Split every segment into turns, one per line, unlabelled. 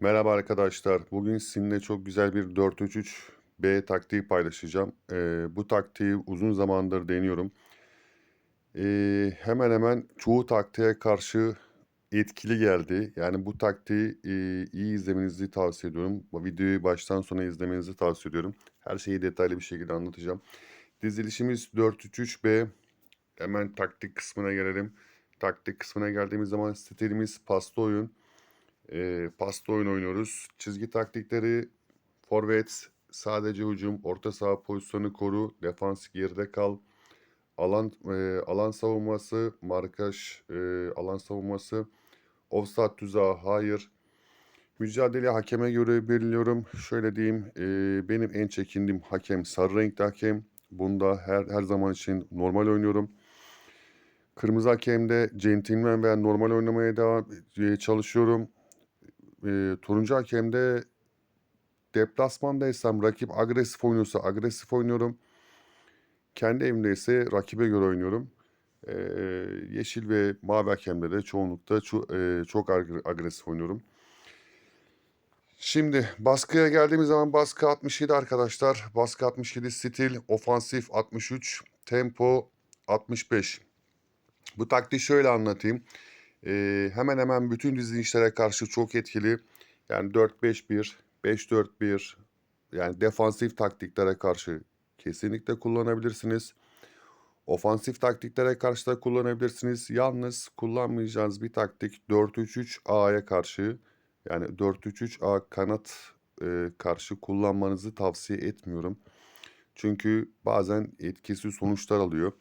Merhaba arkadaşlar. Bugün sizinle çok güzel bir 4-3-3-B taktiği paylaşacağım. Ee, bu taktiği uzun zamandır deniyorum. Ee, hemen hemen çoğu taktiğe karşı etkili geldi. Yani bu taktiği e, iyi izlemenizi tavsiye ediyorum. Videoyu baştan sona izlemenizi tavsiye ediyorum. Her şeyi detaylı bir şekilde anlatacağım. Dizilişimiz 4-3-3-B. Hemen taktik kısmına gelelim. Taktik kısmına geldiğimiz zaman stilimiz pasta oyun. E, pasta oyun oynuyoruz. Çizgi taktikleri forvet, sadece hücum, orta saha pozisyonu koru, defans geride kal, alan e, alan savunması, markaj e, alan savunması, offside tuzağı hayır. Mücadele hakeme göre belirliyorum. Şöyle diyeyim, e, benim en çekindiğim hakem sarı renkli hakem. Bunda her her zaman için normal oynuyorum. Kırmızı hakemde centilmen veya normal oynamaya devam e, çalışıyorum. E, turuncu hakemde deplasmandaysam rakip agresif oynuyorsa agresif oynuyorum. Kendi evimde ise rakibe göre oynuyorum. E, yeşil ve mavi hakemde de çoğunlukla ço- e, çok ag- agresif oynuyorum. Şimdi baskıya geldiğimiz zaman baskı 67 arkadaşlar. Baskı 67 stil, ofansif 63, tempo 65. Bu taktiği şöyle anlatayım. Ee, hemen hemen bütün dizilişlere karşı çok etkili. Yani 4-5-1, 5-4-1 yani defansif taktiklere karşı kesinlikle kullanabilirsiniz. Ofansif taktiklere karşı da kullanabilirsiniz. Yalnız kullanmayacağınız bir taktik 4-3-3-A'ya karşı yani 4-3-3-A kanat e, karşı kullanmanızı tavsiye etmiyorum. Çünkü bazen etkisiz sonuçlar alıyor.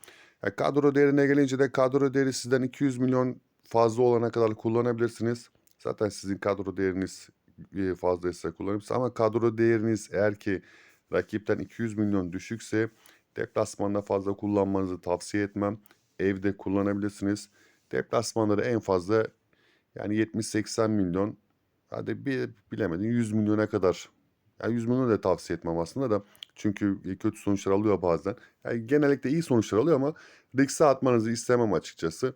Ya kadro değerine gelince de kadro değeri sizden 200 milyon fazla olana kadar kullanabilirsiniz. Zaten sizin kadro değeriniz e, fazlaysa kullanabilirsiniz. Ama kadro değeriniz eğer ki rakipten 200 milyon düşükse deplasmanda fazla kullanmanızı tavsiye etmem. Evde kullanabilirsiniz. Deplasmanları en fazla yani 70-80 milyon hadi bir bilemedin 100 milyona kadar. Yani 100 milyonu da tavsiye etmem aslında da. Çünkü kötü sonuçlar alıyor bazen. Yani genellikle iyi sonuçlar alıyor ama riske atmanızı istemem açıkçası.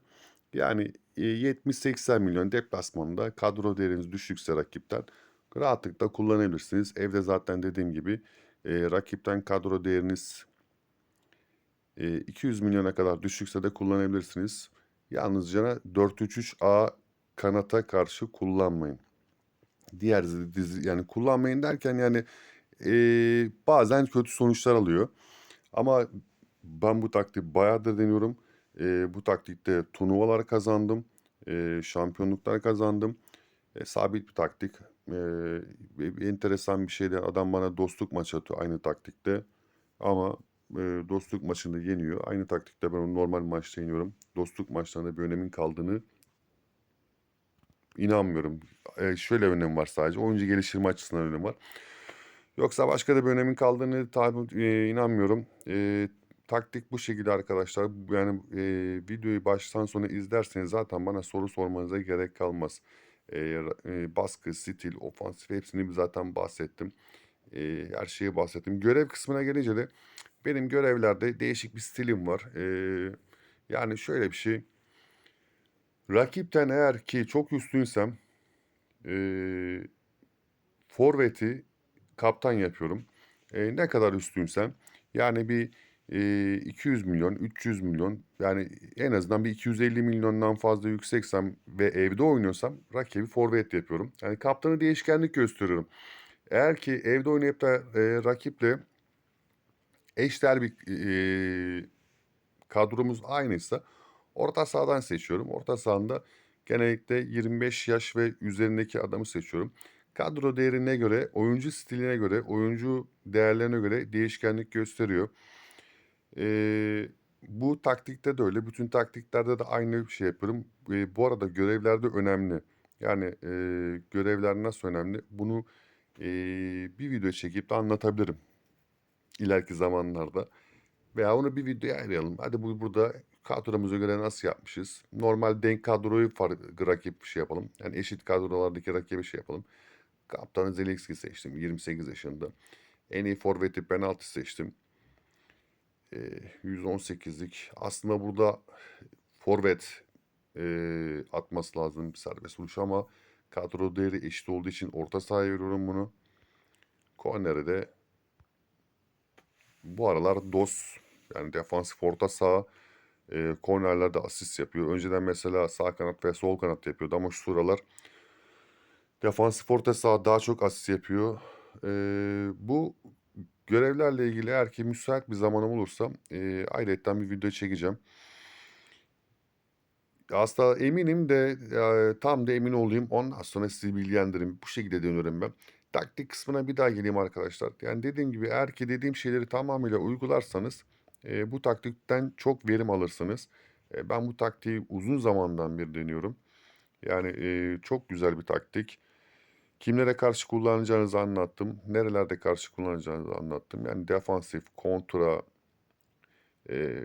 Yani e, 70-80 milyon deplasmanında kadro değeriniz düşükse rakipten rahatlıkla kullanabilirsiniz. Evde zaten dediğim gibi e, rakipten kadro değeriniz e, 200 milyona kadar düşükse de kullanabilirsiniz. Yalnızca 4-3-3-A kanata karşı kullanmayın. Diğer dizi yani kullanmayın derken yani e, bazen kötü sonuçlar alıyor. Ama ben bu taktiği bayağıdır deniyorum. E, bu taktikte turnuvalar kazandım. E, şampiyonluklar kazandım. E, sabit bir taktik. E, enteresan bir şeydi. Adam bana dostluk maçı atıyor aynı taktikte. Ama e, dostluk maçında yeniyor. Aynı taktikte ben onu normal maçta yeniyorum. Dostluk maçlarında bir önemin kaldığını inanmıyorum. E, şöyle önemi var sadece. Oyuncu geliştirme açısından önemi var. Yoksa başka da bir önemin kaldığını tabi e, inanmıyorum. E, taktik bu şekilde arkadaşlar. Yani e, videoyu baştan sona izlerseniz zaten bana soru sormanıza gerek kalmaz. E, e, baskı, stil, ofansif hepsini zaten bahsettim. E, her şeyi bahsettim. Görev kısmına gelince de benim görevlerde değişik bir stilim var. E, yani şöyle bir şey. Rakipten eğer ki çok üstünsem e, forveti kaptan yapıyorum. E, ne kadar üstünsem yani bir 200 milyon, 300 milyon yani en azından bir 250 milyondan fazla yükseksem ve evde oynuyorsam rakibi forvet yapıyorum. Yani kaptanı değişkenlik gösteriyorum. Eğer ki evde oynayıp da e, rakiple eşdeğer bir e, kadromuz aynıysa orta sahadan seçiyorum. Orta sahanda genellikle 25 yaş ve üzerindeki adamı seçiyorum. Kadro değerine göre, oyuncu stiline göre, oyuncu değerlerine göre değişkenlik gösteriyor. Ee, bu taktikte de öyle. Bütün taktiklerde de aynı bir şey yapıyorum. Ee, bu arada görevler de önemli. Yani e, görevler nasıl önemli? Bunu e, bir video çekip de anlatabilirim ileriki zamanlarda. Veya onu bir videoya ayıralım. Hadi bu burada kadromuza göre nasıl yapmışız? Normal denk kadroyu rakip şey yapalım. Yani eşit kadrolardaki rakibi şey yapalım. Kaptanı Zelinski seçtim 28 yaşında. En iyi forveti penaltı seçtim. Ee, 118'lik. Aslında burada forvet e, atması lazım bir serbest vuruş ama Kadro değeri eşit olduğu için orta sahaya veriyorum bunu. Korner'e de bu aralar DOS yani defansif orta saha e, kornerlerde asist yapıyor. Önceden mesela sağ kanat ve sol kanat yapıyordu ama şu sıralar defansif orta saha daha çok asist yapıyor. E, bu görevlerle ilgili eğer ki müsait bir zamanım olursa e, ayrıca bir video çekeceğim. Aslında eminim de e, tam da emin olayım ondan sonra sizi bilgilendiririm. Bu şekilde dönüyorum ben. Taktik kısmına bir daha geleyim arkadaşlar. Yani dediğim gibi eğer ki dediğim şeyleri tamamıyla uygularsanız e, bu taktikten çok verim alırsınız. E, ben bu taktiği uzun zamandan beri deniyorum. Yani e, çok güzel bir taktik. Kimlere karşı kullanacağınızı anlattım. Nerelerde karşı kullanacağınızı anlattım. Yani defansif, kontra, e,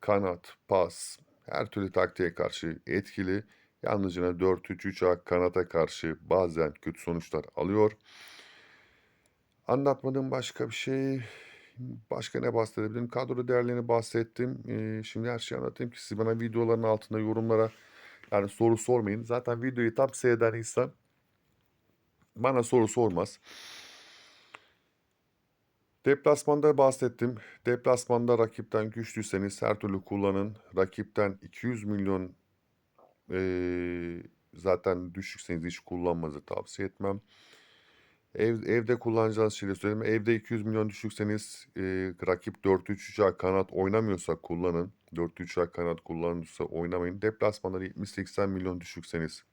kanat, pas, her türlü taktiğe karşı etkili. Yalnızca 4-3-3 kanata karşı bazen kötü sonuçlar alıyor. Anlatmadığım başka bir şey, başka ne bahsedebilirim? Kadro değerlerini bahsettim. Ee, şimdi her şeyi anlatayım ki siz bana videoların altında yorumlara yani soru sormayın. Zaten videoyu tam seyreden insan bana soru sormaz. Deplasmanda bahsettim. Deplasmanda rakipten güçlüyseniz her türlü kullanın. Rakipten 200 milyon eee, zaten düşükseniz hiç kullanmanızı tavsiye etmem. Ev, evde kullanacağınız şeyleri söyleyeyim. Evde 200 milyon düşükseniz eee, rakip 4-3-3 kanat oynamıyorsa kullanın. 4-3 kanat kullanırsa oynamayın. Deplasmanları 70-80 milyon düşükseniz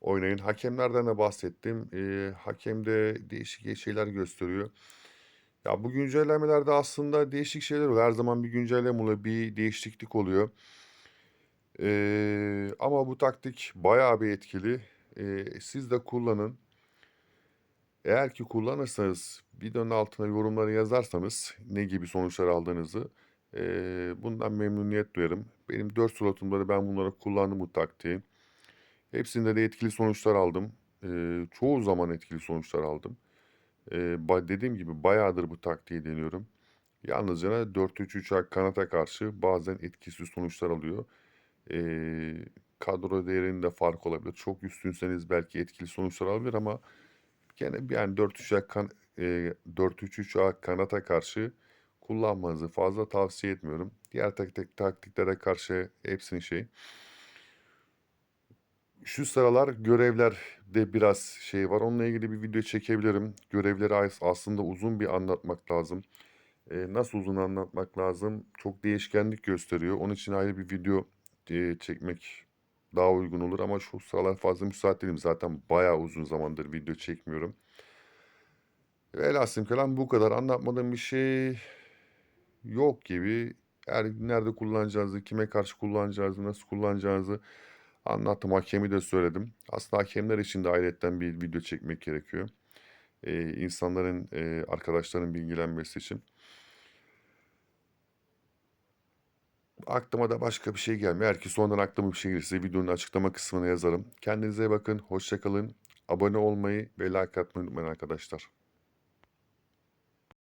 oynayın. Hakemlerden de bahsettim. Eee hakemde değişik şeyler gösteriyor. Ya bu güncellemelerde aslında değişik şeyler oluyor. Her zaman bir güncelleme oluyor, bir değişiklik oluyor. Eee, ama bu taktik bayağı bir etkili. Eee, siz de kullanın. Eğer ki kullanırsanız videonun altına yorumları yazarsanız ne gibi sonuçlar aldığınızı eee, bundan memnuniyet duyarım. Benim 4 slotumda da ben bunları kullandım bu taktiği. Hepsinde de etkili sonuçlar aldım. Eee, çoğu zaman etkili sonuçlar aldım. Ba- dediğim gibi bayağıdır bu taktiği deniyorum. Yalnızca 4-3-3 kanata karşı bazen etkisiz sonuçlar alıyor. Eee, kadro değerinde fark olabilir. Çok üstünseniz belki etkili sonuçlar alabilir ama gene yani 4-3 kan, eee 4-3-3 kanata karşı kullanmanızı fazla tavsiye etmiyorum. Diğer taktik taktiklere karşı hepsinin şey. Şu sıralar görevlerde biraz şey var. Onunla ilgili bir video çekebilirim. Görevleri as- aslında uzun bir anlatmak lazım. Ee, nasıl uzun anlatmak lazım? Çok değişkenlik gösteriyor. Onun için ayrı bir video e, çekmek daha uygun olur. Ama şu sıralar fazla müsait değilim. Zaten bayağı uzun zamandır video çekmiyorum. Velhasıl kelam bu kadar. Anlatmadığım bir şey yok gibi. Her nerede kullanacağınızı, kime karşı kullanacağınızı, nasıl kullanacağınızı anlattım. Hakemi de söyledim. Aslında hakemler için de ayrıyetten bir video çekmek gerekiyor. Ee, insanların, e, arkadaşların bilgilenmesi için. Aklıma da başka bir şey gelmiyor. Eğer ki sonradan aklıma bir şey gelirse videonun açıklama kısmına yazarım. Kendinize bakın. Hoşça kalın. Abone olmayı ve like atmayı unutmayın arkadaşlar.